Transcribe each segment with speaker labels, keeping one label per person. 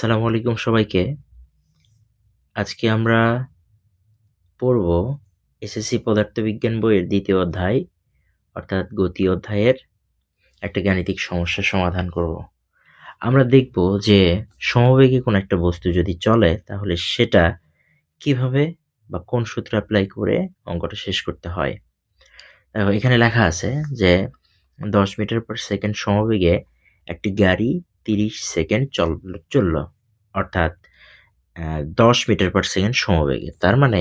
Speaker 1: আসসালামু আলাইকুম সবাইকে। আজকে আমরা পড়ব এসএসসি পদার্থবিজ্ঞান বইয়ের দ্বিতীয় অধ্যায়, অর্থাৎ গতি অধ্যায়ের একটা গাণিতিক সমস্যার সমাধান করব। আমরা দেখব যে সমবেগে কোনো একটা বস্তু যদি চলে, তাহলে সেটা কীভাবে বা কোন সূত্র অ্যাপ্লাই করে অঙ্কটা শেষ করতে হয়। দেখো, এখানে লেখা আছে যে দশ মিটার পার সেকেন্ড সমবেগে একটি গাড়ি তিরিশ সেকেন্ড চল, চলল। অর্থাৎ দশ মিটার পার সেকেন্ড সমবেগে। তার মানে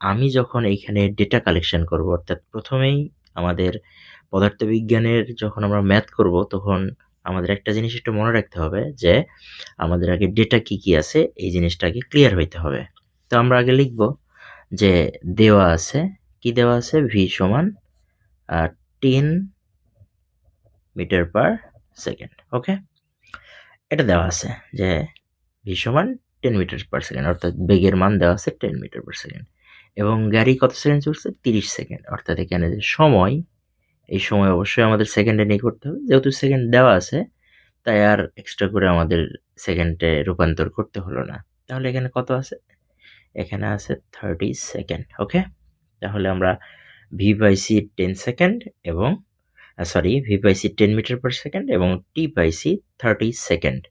Speaker 1: আমি যখন এইখানে ডেটা কালেকশন করব, অর্থাৎ প্রথমেই আমাদের পদার্থবিজ্ঞানের যখন আমরা ম্যাথ করব, তখন আমাদের একটা জিনিস একটু মনে রাখতে হবে যে, আমাদের আগে ডেটা কি কি আছে, এই জিনিসটা আগে ক্লিয়ার হইতে হবে। তো আমরা আগে লিখব যে, দেওয়া আছে, কি দেওয়া আছে? ভি সমান ten metre per second okay এটা দেওয়া আছে যে ভি সমান টেন মিটার পার সেকেন্ড অর্থাৎ বেগের মান দেওয়া আছে টেন মিটার পার সেকেন্ড এবং গাড়ি কত সেকেন্ড চলছে? তিরিশ সেকেন্ড অর্থাৎ এখানে যে সময়, এই সময় অবশ্যই আমাদের সেকেন্ডে নিয়ে করতে হবে। যেহেতু সেকেন্ড দেওয়া আছে, তাই আর এক্সট্রা করে আমাদের সেকেন্ডে রূপান্তর করতে হলো না। তাহলে এখানে কত আছে? এখানে আছে থার্টি সেকেন্ড ওকে তাহলে আমরা ভি পাইছি টেন সেকেন্ড এবং সরি ভি পাইছি টেন মিটার পার সেকেন্ড এবং টি পাইছি থার্টি সেকেন্ড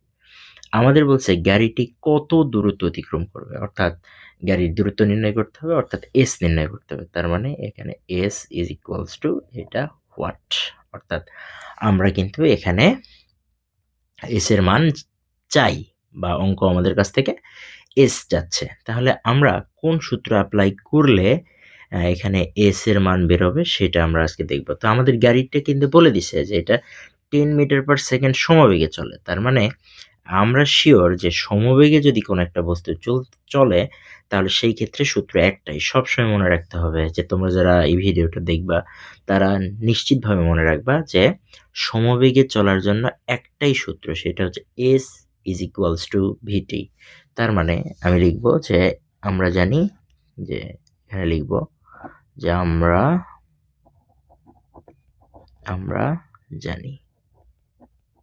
Speaker 1: আমাদের বলছে গাড়িটি কত দূরত্ব অতিক্রম করবে? অর্থাৎ গাড়ির দূরত্ব নির্ণয় করতে হবে, অর্থাৎ এস নির্ণয় করতে হবে। তার মানে এখানে এস ইজ ইকুয়ালস টু এটা হোয়াট অর্থাৎ আমরা কিন্তু এখানে এস এর মান চাই বা অঙ্ক আমাদের কাছ থেকে এস যাচ্ছে। তাহলে আমরা কোন সূত্র অ্যাপ্লাই করলে এখানে এস এর মান বেরোবে, সেটা আমরা আজকে দেখব। তো আমাদের গাড়িটা কিন্তু বলে দিছে যে এটা টেন মিটার পার সেকেন্ড সমবেগে চলে। তার মানে আমরা শিওর যে সমবেগে যদি কোনো একটা বস্তু চলে তাহলে সেই ক্ষেত্রে সূত্র একটাই। সবসময় মনে রাখতে হবে যে তোমরা যারা এই ভিডিওটা দেখবা, তারা নিশ্চিতভাবে মনে রাখবা যে সমবেগে চলার জন্য একটাই সূত্র, সেটা হচ্ছে S is equals to VT তার মানে আমি লিখব যে আমরা জানি যে এখানে লিখব যে আমরা আমরা জানি।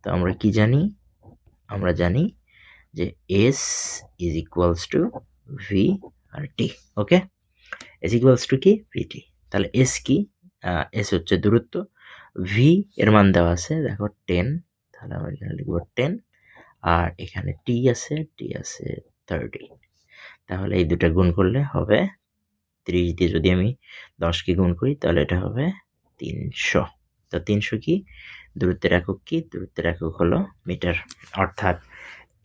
Speaker 1: তো আমরা কি জানি? আমরা জানি যে S is equals to V R T okay S equals to কি? ভিটি তাহলে এস কি? এস হচ্ছে দূরত্ব। ভি এর মান দেওয়া আছে, দেখো টেন তাহলে আমরা এখানে লিখব টেন আর এখানে টি আছে টি আছে থার্টি তাহলে এই দুটা গুণ করলে হবে ত্রিশ দিয়ে যদি আমি দশকে গুণ করি, তাহলে এটা হবে তিনশো। তো তিনশো কি? দূরত্বের একক কি? দূরত্বের একক হলো মিটার। অর্থাৎ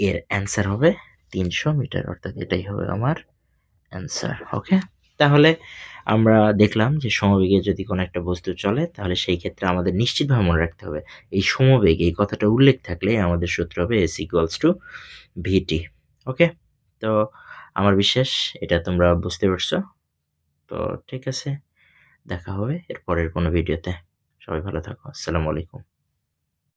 Speaker 1: এর অ্যান্সার হবে তিনশো মিটার। অর্থাৎ এটাই হবে আমার অ্যান্সার, ওকে? তাহলে আমরা দেখলাম যে সমবেগে যদি কোনো একটা বস্তু চলে, তাহলে সেই ক্ষেত্রে আমাদের নিশ্চিতভাবে মনে রাখতে হবে, এই সমবেগ এই কথাটা উল্লেখ থাকলে আমাদের সূত্র হবে S equals to VT okay? তো আমার বিশ্বাস এটা তোমরা বুঝতে পারছ। তো ঠিক আছে দেখা হবে এর পরের কোনো ভিডিওতে সবাই ভালো থাকো আসসালামু আলাইকুম।